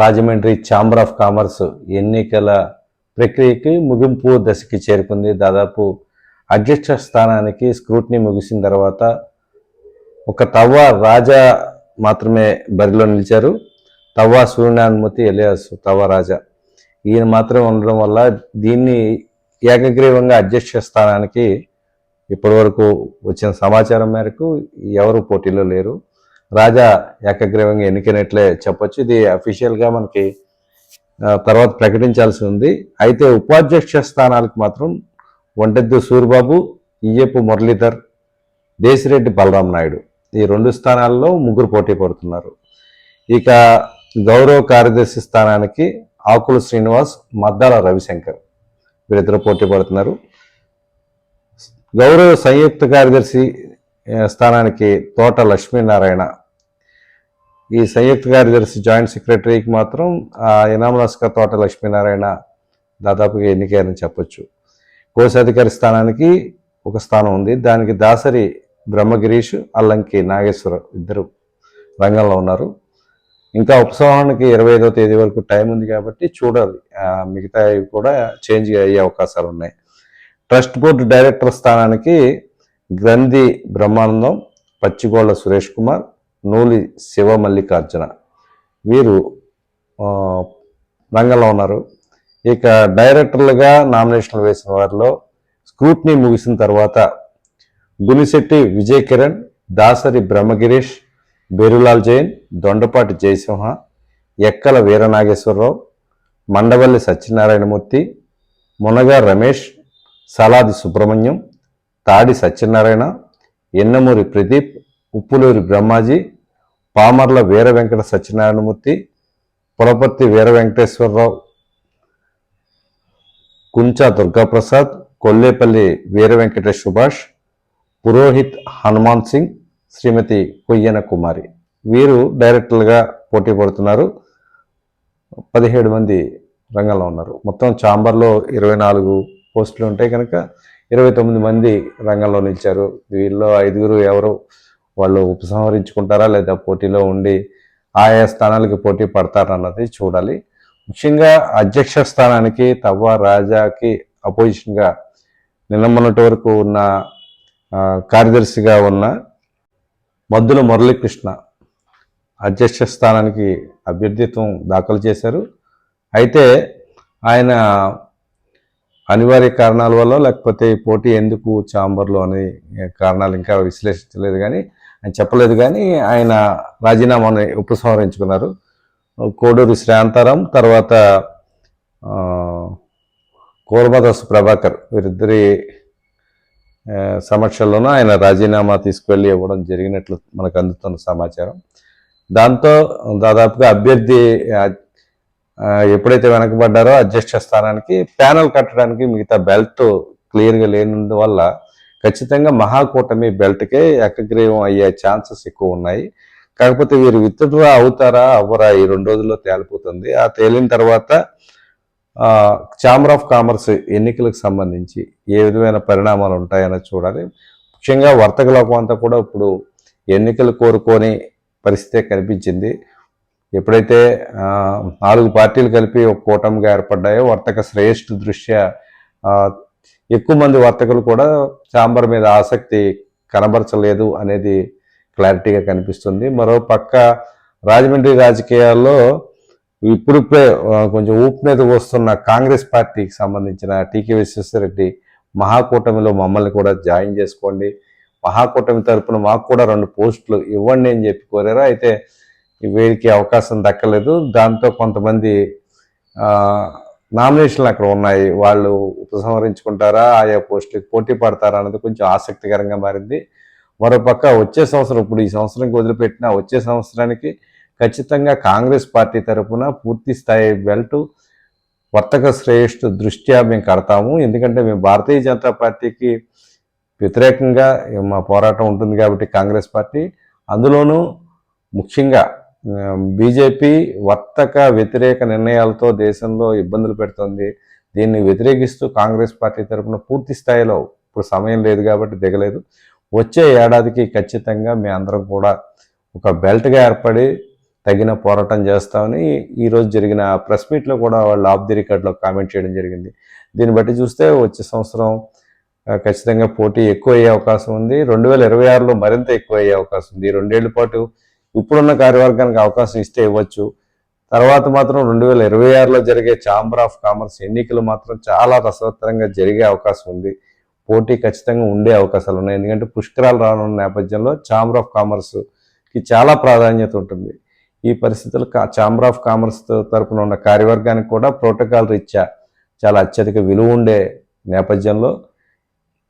Rajahmundry chamber of commerce ఎన్నికల ప్రక్రియకి ముగింపు దశకి చేరుకుంది. దాదాపు అధ్యక్ష స్థానానికి స్క్రూటినీ ముగిసిన తర్వాత ఒక తవ్వ రాజా మాత్రమే బరిలో నిలిచారు. తవ్వ సూర్యనారాయణమూర్తి ఎలియాస్ తవ్వ రాజా. ఈయన మాత్రమే ఉండడం వల్ల దీన్ని ఏకగ్రీవంగా అధ్యక్ష స్థానానికి ఇప్పటివరకు వచ్చిన సమాచారం మేరకు ఎవరు పోటీలో లేరు. రాజా ఏకగ్రీవంగా ఎన్నికైనట్లే చెప్పొచ్చు. ఇది అఫీషియల్గా మనకి తర్వాత ప్రకటించాల్సి ఉంది. అయితే ఉపాధ్యక్ష స్థానాలకు మాత్రం వంటెద్దు సూరిబాబు ఇయ్యపు మురళీధర్ దేశిరెడ్డి బలరాం నాయుడు ఈ రెండు స్థానాల్లో ముగ్గురు పోటీ పడుతున్నారు. ఇక గౌరవ కార్యదర్శి స్థానానికి ఆకుల శ్రీనివాస్ మద్దాల రవిశంకర్ వీరిద్దరు పోటీ పడుతున్నారు. గౌరవ సంయుక్త కార్యదర్శి స్థానానికి తోట లక్ష్మీనారాయణ ఈ సంయుక్త కార్యదర్శి జాయింట్ సెక్రటరీకి మాత్రం ఇనామలస్కర్ తోట లక్ష్మీనారాయణ దాదాపుగా ఎన్నికైనని చెప్పొచ్చు. కోశాధికారి స్థానానికి ఒక స్థానం ఉంది. దానికి దాసరి బ్రహ్మగిరీష్ అల్లంకి నాగేశ్వర ఇద్దరు రంగంలో ఉన్నారు. ఇంకా ఉపసంహరణకి ఇరవై ఐదో తేదీ వరకు టైం ఉంది కాబట్టి చూడాలి. మిగతా కూడా చేంజ్ అయ్యే అవకాశాలు ఉన్నాయి. ట్రస్ట్ బోర్డు డైరెక్టర్ స్థానానికి గ్రంథి బ్రహ్మానందం పచ్చిగోళ్ళ సురేష్ కుమార్ నూలి శివ మల్లికార్జున వీరు రంగంలో ఉన్నారు. ఇక డైరెక్టర్లుగా నామినేషన్లు వేసిన వారిలో స్క్రూట్నీ ముగిసిన తర్వాత గునిశెట్టి విజయ్ కిరణ్ దాసరి బ్రహ్మగిరీష్ బేరులాల్ జైన్ దొండపాటి జయసింహ ఎక్కల వీరనాగేశ్వరరావు మండవల్లి సత్యనారాయణమూర్తి మునగా రమేష్ సలాది సుబ్రహ్మణ్యం తాడి సత్యనారాయణ ఎన్నమూరి ప్రదీప్ ఉప్పులూరి బ్రహ్మాజీ పామర్ల వీర వెంకట సత్యనారాయణమూర్తి పులపర్తి వీర వెంకటేశ్వరరావు కుంచా దుర్గాప్రసాద్ కొల్లేపల్లి వీర వెంకటేష్ సుభాష్ పురోహిత్ హనుమాన్ సింగ్ శ్రీమతి కొయ్యన కుమారి. వీరు డైరెక్టర్లుగా పోటీ పడుతున్నారు. పదిహేడు మంది రంగంలో ఉన్నారు. మొత్తం చాంబర్లో ఇరవై నాలుగు పోస్టులు ఉంటాయి కనుక ఇరవై తొమ్మిది మంది రంగంలో నిలిచారు. వీళ్ళలో ఐదుగురు ఎవరు వాళ్ళు ఉపసంహరించుకుంటారా లేదా పోటీలో ఉండి ఆయా స్థానాలకి పోటీ పడతారన్నది చూడాలి. ముఖ్యంగా అధ్యక్ష స్థానానికి తవ్వ రాజాకి అపోజిషన్గా నిన్న మొన్నటి వరకు ఉన్న కార్యదర్శిగా ఉన్న మద్దుల మురళీకృష్ణ అధ్యక్ష స్థానానికి అభ్యర్థిత్వం దాఖలు చేశారు. అయితే ఆయన అనివార్య కారణాల వల్ల లేకపోతే పోటీ ఎందుకు చాంబర్లో అనే కారణాలు ఇంకా విశ్లేషించలేదు. కానీ ఆయన చెప్పలేదు కానీ ఆయన రాజీనామాను ఉపసంహరించుకున్నారు. కోడూరు శ్రాంతారాం తర్వాత కోరమదాస్ ప్రభాకర్ వీరిద్దరి సమక్షంలోనూ ఆయన రాజీనామా తీసుకువెళ్ళి ఇవ్వడం జరిగినట్లు మనకు అందుతున్న సమాచారం. దాంతో దాదాపుగా అభ్యర్థి ఎప్పుడైతే వెనకబడ్డారో అధ్యక్ష స్థానానికి ప్యానల్ కట్టడానికి మిగతా బెల్ట్ క్లియర్గా లేనందువల్ల ఖచ్చితంగా మహాకూటమి బెల్ట్కే ఏకగ్రీవం అయ్యే ఛాన్సెస్ ఎక్కువ ఉన్నాయి కాకపోతే వీరు విత్డ్రా అవుతారా అవ్వరా ఈ రెండు రోజుల్లో తేలిపోతుంది. ఆ తేలిన తర్వాత ఛాంబర్ ఆఫ్ కామర్స్ ఎన్నికలకు సంబంధించి ఏ విధమైన పరిణామాలు ఉంటాయని చూడాలి. ముఖ్యంగా వర్తక లోకం అంతా కూడా ఇప్పుడు ఎన్నికలు కోరుకొని పరిస్థితే కనిపించింది. ఎప్పుడైతే నాలుగు పార్టీలు కలిపి ఒక కూటమిగా ఏర్పడ్డాయో వర్తక శ్రేష్ఠ దృష్ట్యా ఎక్కువ మంది వర్తకులు కూడా ఛాంబర్ మీద ఆసక్తి కనబరచలేదు అనేది క్లారిటీగా కనిపిస్తుంది. మరో పక్క రాజమండ్రి రాజకీయాల్లో ఇప్పుడిప్పుడే కొంచెం ఊపు మీద వస్తున్న కాంగ్రెస్ పార్టీకి సంబంధించిన టీకే విశ్వేశ్వరరెడ్డి మహాకూటమిలో మమ్మల్ని కూడా జాయిన్ చేసుకోండి. మహాకూటమి తరపున మాకు కూడా రెండు పోస్టులు ఇవ్వండి అని చెప్పి కోరారు. అయితే వీరికి అవకాశం దక్కలేదు. దాంతో కొంతమంది నామినేషన్లు అక్కడ ఉన్నాయి. వాళ్ళు ఉపసంహరించుకుంటారా? ఆయా పోస్టులకు పోటీ పడతారా అన్నది కొంచెం ఆసక్తికరంగా మారింది. మరోపక్క వచ్చే సంవత్సరం ఇప్పుడు ఈ సంవత్సరానికి వదిలిపెట్టిన వచ్చే సంవత్సరానికి ఖచ్చితంగా కాంగ్రెస్ పార్టీ తరపున పూర్తి స్థాయి బెల్ట్ వర్తక శ్రేయస్సు దృష్ట్యా మేము కడతాము. ఎందుకంటే మేము భారతీయ జనతా పార్టీకి వ్యతిరేకంగా మా పోరాటం ఉంటుంది కాబట్టి కాంగ్రెస్ పార్టీ. అందులోనూ ముఖ్యంగా బీజేపీ వర్తక వ్యతిరేక నిర్ణయాలతో దేశంలో ఇబ్బందులు పెడుతుంది. దీన్ని వ్యతిరేకిస్తూ కాంగ్రెస్ పార్టీ తరపున పూర్తి స్థాయిలో ఇప్పుడు సమయం లేదు కాబట్టి దిగలేదు. వచ్చే ఏడాదికి ఖచ్చితంగా మీ అందరం కూడా ఒక బెల్ట్గా ఏర్పడి తగిన పోరాటం చేస్తామని ఈరోజు జరిగిన ప్రెస్ మీట్లో కూడా వాళ్ళు ఆఫ్ ది రికార్డ్లో కామెంట్ చేయడం జరిగింది. దీన్ని బట్టి చూస్తే వచ్చే సంవత్సరం ఖచ్చితంగా పోటీ ఎక్కువ అయ్యే అవకాశం ఉంది. రెండు వేల ఇరవై ఆరులో మరింత ఎక్కువ అయ్యే అవకాశం ఉంది. ఈ రెండేళ్ళ పాటు ఇప్పుడున్న కార్యవర్గానికి అవకాశం ఇస్తే ఇవ్వచ్చు. తర్వాత మాత్రం రెండు వేల ఇరవై ఆరులో జరిగే ఛాంబర్ ఆఫ్ కామర్స్ ఎన్నికలు మాత్రం చాలా రసవత్తరంగా జరిగే అవకాశం ఉంది. పోటీ ఖచ్చితంగా ఉండే అవకాశాలు ఉన్నాయి. ఎందుకంటే పుష్కరాలు రానున్న నేపథ్యంలో ఛాంబర్ ఆఫ్ కామర్స్కి చాలా ప్రాధాన్యత ఉంటుంది. ఈ పరిస్థితులు ఛాంబర్ ఆఫ్ కామర్స్ తరపున ఉన్న కార్యవర్గానికి కూడా ప్రోటోకాల్ రీత్యా చాలా అత్యధిక విలువ ఉండే నేపథ్యంలో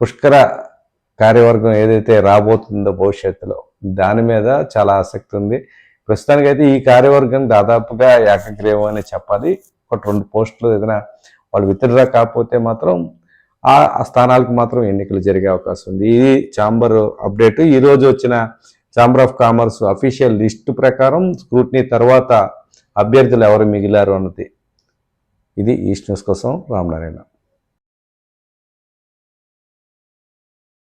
పుష్కర కార్యవర్గం ఏదైతే రాబోతుందో భవిష్యత్తులో దాని మీద చాలా ఆసక్తి ఉంది. ప్రస్తుతానికి అయితే ఈ కార్యవర్గం దాదాపుగా ఏకగ్రీవం అని చెప్పాలి. ఒక రెండు పోస్టులు ఏదైనా వాళ్ళు విత్డ్రా కాకపోతే మాత్రం ఆ స్థానాలకు మాత్రం ఎన్నికలు జరిగే అవకాశం ఉంది. ఇది ఛాంబర్ అప్డేట్ ఈరోజు వచ్చిన chamber of commerce official list ప్రకారం స్క్రూట్నీ తర్వాత అభ్యర్థులు ఎవరు మిగిలారు అన్నది. ఇది ఈస్ట్ న్యూస్ కోసం రామనారాయణ